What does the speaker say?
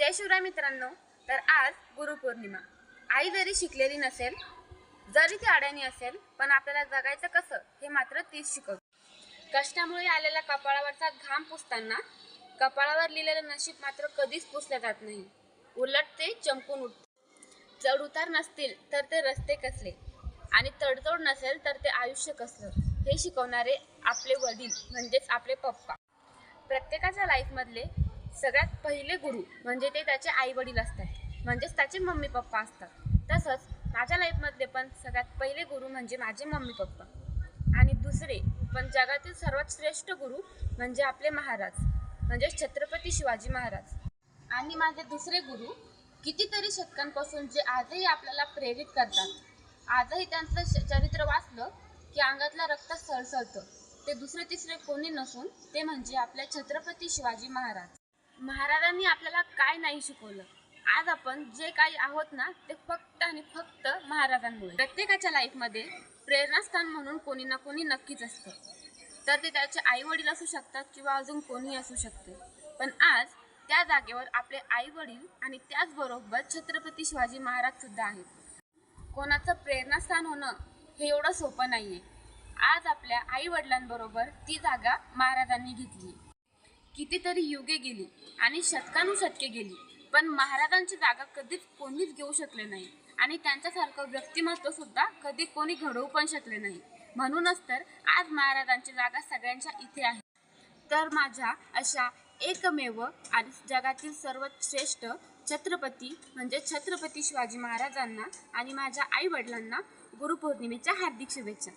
जय शिवराय मित्रांनो. तर आज गुरुपौर्णिमा. आई जरी शिकलेली नसेल जरी ती अडाणी असेल पण आपल्याला जगायचं कसं हे मात्र तीच शिकवते. कष्टामुळे आलेला कपाळावरचा घाम पुसताना कपाळावर लिहिलेलं नशीब मात्र कधीच पुसलं जात नाही. उलट ते चमकून उठते. चढ उतार नसतील तर ते रस्ते कसले? आणि तडजोड नसेल तर ते आयुष्य कसलं? हे शिकवणारे आपले वडील म्हणजेच आपले पप्पा. प्रत्येकाच्या लाईफमधले सगळ्यात पहिले गुरु म्हणजे ते त्याचे आई वडील असतात. म्हणजेच त्याचे मम्मी पप्पा असतात. तसंच माझ्या लाईफमधले पण सगळ्यात पहिले गुरु म्हणजे माझे मम्मी पप्पा आणि दुसरे पण जगातील सर्वात श्रेष्ठ गुरु म्हणजे आपले महाराज म्हणजेच छत्रपती शिवाजी महाराज. आणि माझे दुसरे गुरु कितीतरी शतकांपासून जे आजही आपल्याला प्रेरित करतात. आजही त्यांचं श- चरित्र वाचलं की अंगातलं रक्त सळसळतं. ते दुसरे तिसरे कोणी नसून ते म्हणजे आपले छत्रपती शिवाजी महाराज. महाराजांनी आपल्याला काय नाही शिकवलं. आज आपण जे काही आहोत ना ते फक्त आणि फक्त महाराजांमुळे. प्रत्येकाच्या लाईफमध्ये प्रेरणास्थान म्हणून कोणी ना कोणी नक्कीच असतं. तर ते त्याचे आई वडील असू शकतात किंवा अजून कोणी असू शकते. पण आज त्या जागेवर आपले आई वडील आणि त्याचबरोबर छत्रपती शिवाजी महाराज सुद्धा आहेत. कोणाचं प्रेरणास्थान होणं हे एवढं सोपं नाही आहे आज आपल्या आई वडिलांबरोबर ती जागा महाराजांनी घेतली. कितीतरी युगे गेली आणि शतकानुशतके गेली. पण महाराजांची जागा कधीच कोणीच घेऊ शकले नाही. आणि त्यांच्यासारखं व्यक्तिमत्व सुद्धा कधी कोणी घडवू पण शकले नाही. म्हणूनच तर आज महाराजांची जागा सगळ्यांच्या इथे आहे. तर माझ्या अशा एकमेव आणि जगातील सर्वात श्रेष्ठ छत्रपती म्हणजे छत्रपती शिवाजी महाराजांना आणि माझ्या आई वडिलांना गुरुपौर्णिमेच्या हार्दिक शुभेच्छा.